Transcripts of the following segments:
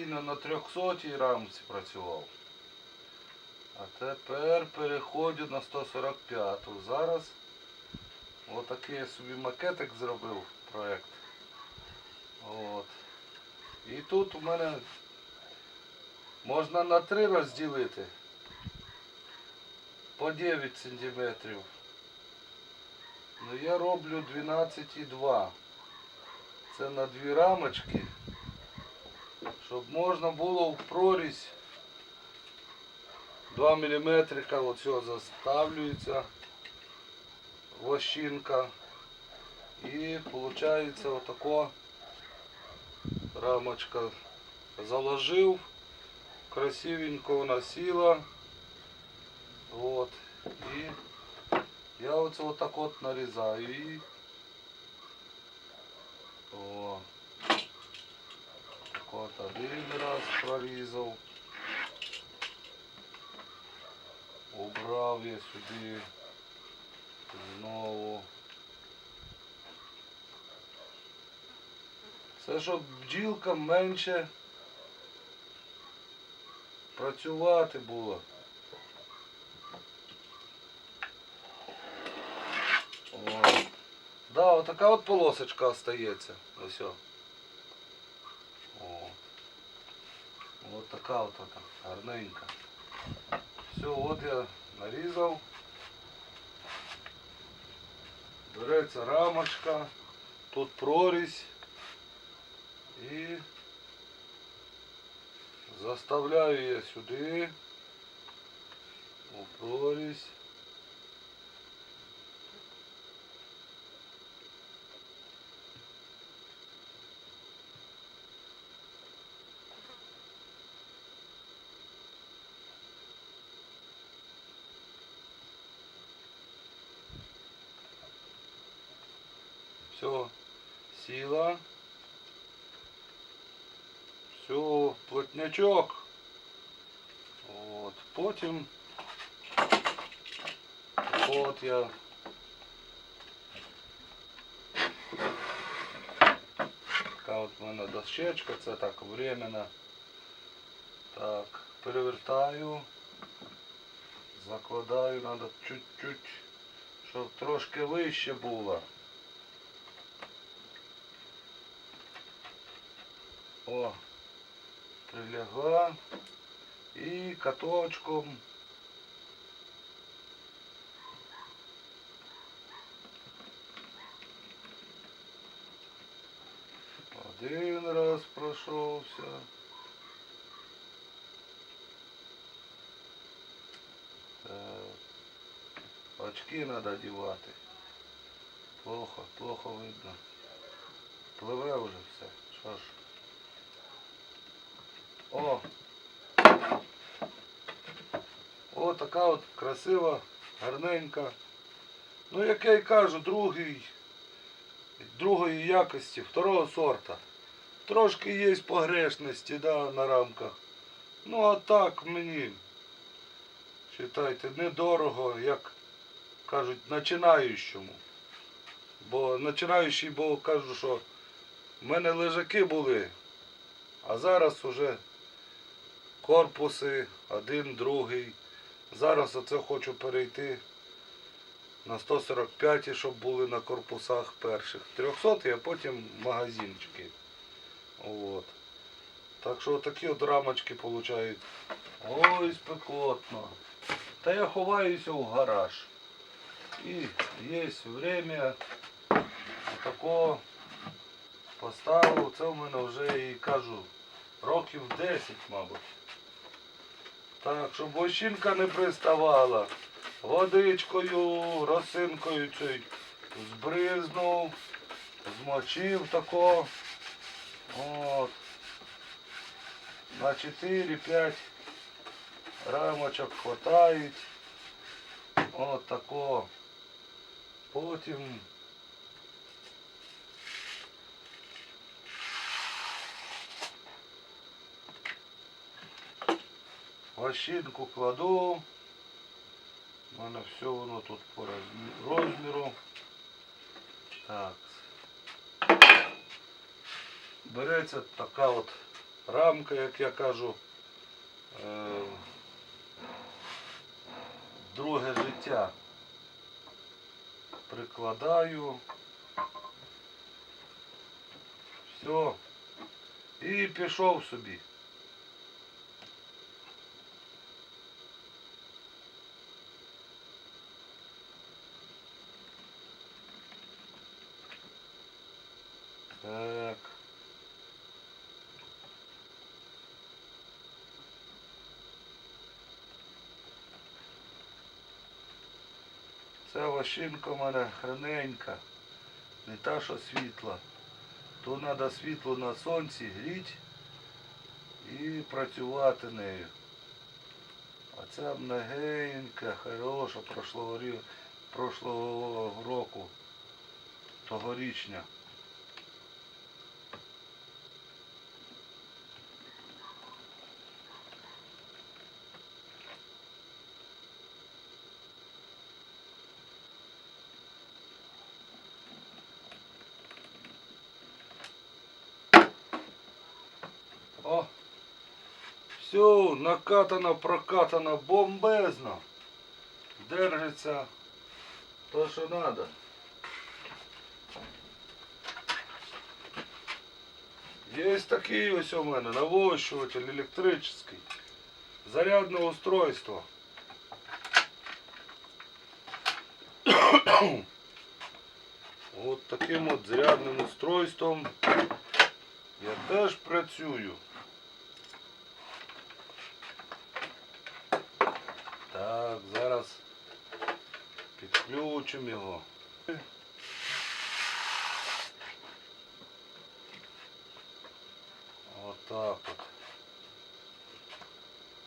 постійно на 300 рамці працював. А тепер переходжу на 145. Зараз отакий я собі макетик зробив проект. От. І тут у мене можна на три розділити по 9 сантиметрів. Ну я роблю 12,2. Це на дві рамочки. Щоб можна було в прорізь 2 мм оцього заставлюється вощинка. І виходить отако рамочка заложив, красивенько вона сіла. Вот. І я оце отак от нарізаю і о. Так от один раз прорізав. Убрав я сюди знову. Це щоб бджілка менше працювати було. О. Да, вот така от полосочка остається. Ось. така от вона, гарненька. Все, от я нарізав. Береться рамочка, тут прорізь і заставляю я сюди у прорізь. Все, сіла. Все, плотнячок. От, потім от я така от в мене дощечка, це так временно. Так, перевертаю, закладаю, треба чуть-чуть, щоб трошки вище було. О, прилягла і каточком. Один раз пройшовся. Так. Очки треба одягати. Плохо, плохо видно. Пливе вже все. Що ж. О! О, така от красива, гарненька. Ну, як я й кажу, другий, другої якості, второго сорта. Трошки є погрешності, да, на рамках. Ну, а так мені, вважайте, недорого, як кажуть, починаючому. Бо починаючий, бо кажу, що в мене лежаки були, а зараз уже корпуси, один, другий. Зараз оце хочу перейти на 145, щоб були на корпусах перших. 300 а потім магазинчики. От. Так що такі от рамочки получають. Ой, спекотно. Та я ховаюся в гараж. І є время такого поставив. Це в мене вже і кажу років 10, мабуть. Так, щоб вощинка не приставала. Водичкою, росинкою цей збризнув, змочив тако. От. На 4-5 рамочок хватають. От тако. Потім Вощинку кладу. У мене все воно тут по розмі- розміру. Так. береться така от рамка, як я кажу, е, друге життя. Прикладаю. Все. І пішов собі. Так. Ця лощинка в мене храненька, не та, що світла. То треба світло на сонці гріти і працювати нею. А це многенька, хороша, прошлого, прошлого року, тогорічня. О! Все, накатано, прокатано, бомбезно. Держиться то, що треба. Є такий ось у мене навощуватель електричний. Зарядне устройство. От таким от зарядним устройством я теж працюю. Так, зараз підключимо його. Отак от.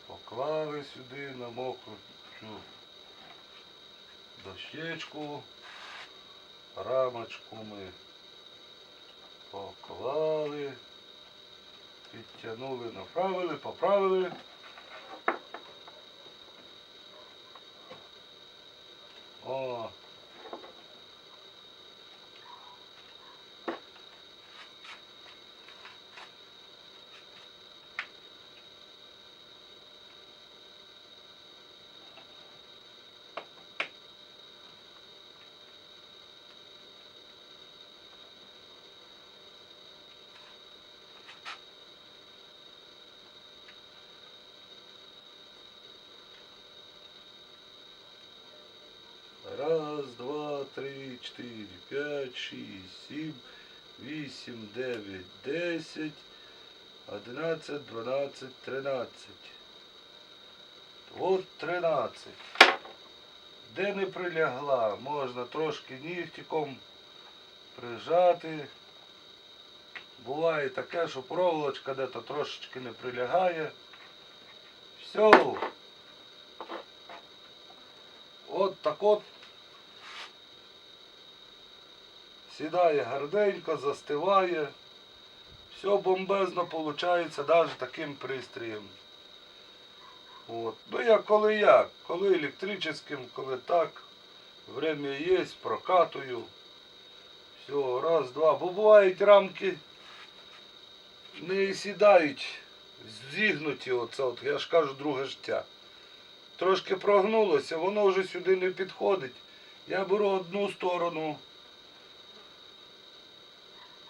Поклали сюди на мокру цю дощечку. Рамочку ми поклали. Підтягнули, направили, поправили. О. Раз, два, три, чотири, п'ять, шість, сім, вісім, дев'ять, десять, одинадцять, дванадцять, тринадцять. От тринадцять. Де не прилягла, можна трошки нігтиком прижати. Буває таке, що проволочка де-то трошечки не прилягає. Все. От так от сідає гарненько, застиває. Все бомбезно виходить навіть таким пристроєм. От. Ну я коли як, коли електричним, коли так. Время є, прокатую. Все, раз, два. Бо бувають рамки не сідають, зігнуті, оце от, я ж кажу, друге життя. Трошки прогнулося, воно вже сюди не підходить. Я беру одну сторону,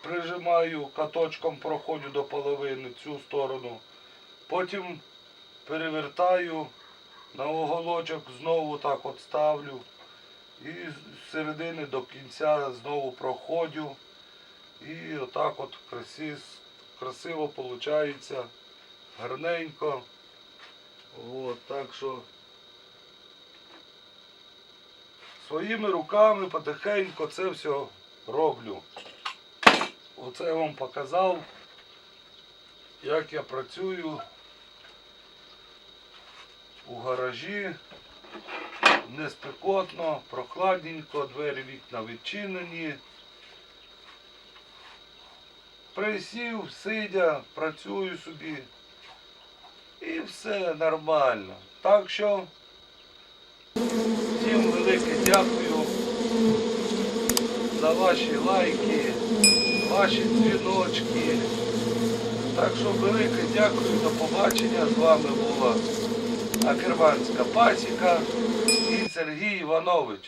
прижимаю каточком, проходжу до половини цю сторону. Потім перевертаю на оголочок, знову так от ставлю. І з середини до кінця знову проходжу. І отак от красиво, виходить, гарненько. От, так що своїми руками потихеньку це все роблю. Оце я вам показав, як я працюю у гаражі. Не спекотно, прохладненько, двері вікна відчинені. Присів, сидя, працюю собі. І все нормально. Так що всім велике дякую за ваші лайки, ваші дзвіночки, Так що велике дякую, до побачення. З вами була Акерманська пасіка і Сергій Іванович.